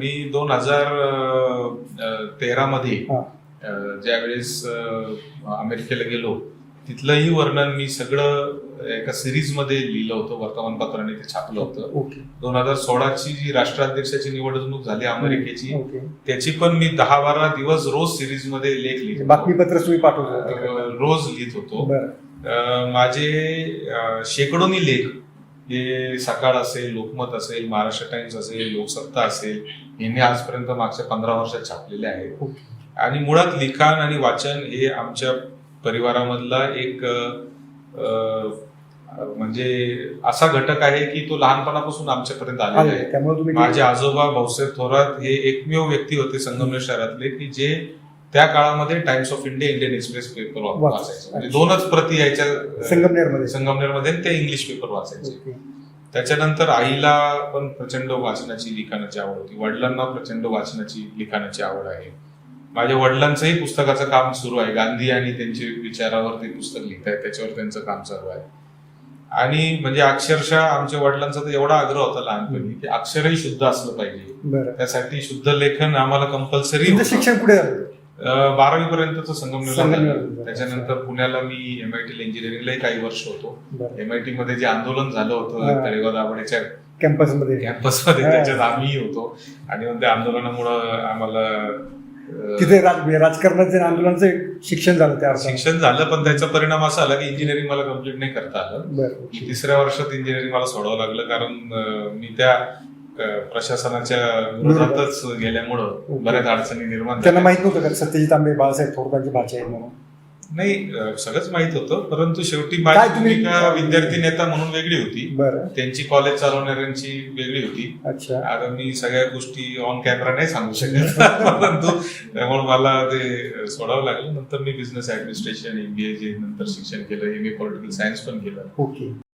मी दोन हजार तेरा मध्ये. अ, ज्यावेळेस अमेरिकेला गेलो तिथलंही वर्णन मी सगळं एका सिरीजमध्ये लिहिलं होतं वर्तमानपत्राने ते छापलं होतं. दोन हजार सोळाची जी राष्ट्राध्यक्षाची निवडणूक झाली अमेरिकेची त्याची पण मी दहा बारा दिवस रोज सिरीजमध्ये लेख लिहित होतो. बातमीपत्र रोज लिहित होतो. माझे शेकडोनी लेख हे सकाळ असेल लोकमत असेल महाराष्ट्र टाइम्स असेल लोकसत्ता असेल यांनी आजपर्यंत मागच्या पंधरा वर्षात छापलेले आहेत. आणि मुळात लिखाण आणि वाचन हे आमच्या परिवारामधला एक म्हणजे असा घटक आहे की तो लहानपणापासून आमच्यापर्यंत आलेला आले. आहे माझे आजोबा भाऊसाहेब थोरात हे एकमेव व्यक्ती होते संगमनेर शहरातले की जे त्या काळामध्ये Times of India Indian Express paper वाच- वाचायचे. म्हणजे दोनच प्रती यायच्या संगमनेरमध्ये. संगमनेरमध्ये आणि ते इंग्लिश पेपर वाचायचे. त्याच्यानंतर आईला पण प्रचंड वाचनाची लिखाणाची आवड होती. वडिलांना प्रचंड वाचनाची लिखाणाची आवड आहे. माझ्या वडिलांचंही पुस्तकाचं काम सुरू आहे. गांधी आणि त्यांचे विचारावर ते पुस्तक लिहित आहेत त्याच्यावर त्यांचं काम चालू आहे. आणि म्हणजे अक्षरशः आमच्या वडिलांचा तर एवढा आग्रह होता लहानपणी की अक्षरही शुद्ध असलं पाहिजे. त्यासाठी शुद्ध लेखन आम्हाला कंपल्सरी शिक्षण झालं? बारावी पर्यंत संगमनेरला संगमनेर. त्याच्यानंतर पुण्याला मी एमआयटी इंजिनिअरिंगलाही काही वर्ष होतो. बरं. एमआयटी मध्ये जे आंदोलन झालं. होतं तळेगाव दाभाडेच्या कॅम्पसमध्ये. कॅम्पसमध्ये. त्याच्यात आम्ही होतो. आणि मग त्या आंदोलनामुळं आम्हाला तिथे राज- राजकारणाचे आंदोलनाचं शिक्षण झालं त्या शिक्षण झालं पण त्याचा परिणाम असा आला की इंजिनिअरिंग मला कंप्लीट नाही करता आलं. तिसऱ्या वर्षात इंजिनिअरिंग मला सोडावं लागलं कारण मी त्या प्रशासनाच्या विरोधातच गेल्यामुळं बऱ्याच अडचणी निर्माण त्यांना माहीत नव्हतं का सत्यजित आंबे बाळासाहेब थोरातांची भाषा आहे म्हणून? नाही सगळंच माहीत होतं परंतु शेवटी माझी भूमिका विद्यार्थी नेता म्हणून वेगळी होती. त्यांची कॉलेज चालवणाऱ्यांची वेगळी होती. अच्छा. आता मी सगळ्या गोष्टी ऑन कॅमेरा नाही सांगू शकत. परंतु त्यामुळे मला ते सोडावं लागलं. नंतर मी बिझनेस ऍडमिनिस्ट्रेशन एमबीए जे नंतर शिक्षण केलं एम ए पॉलिटिकल सायन्स पण केलं. ओके.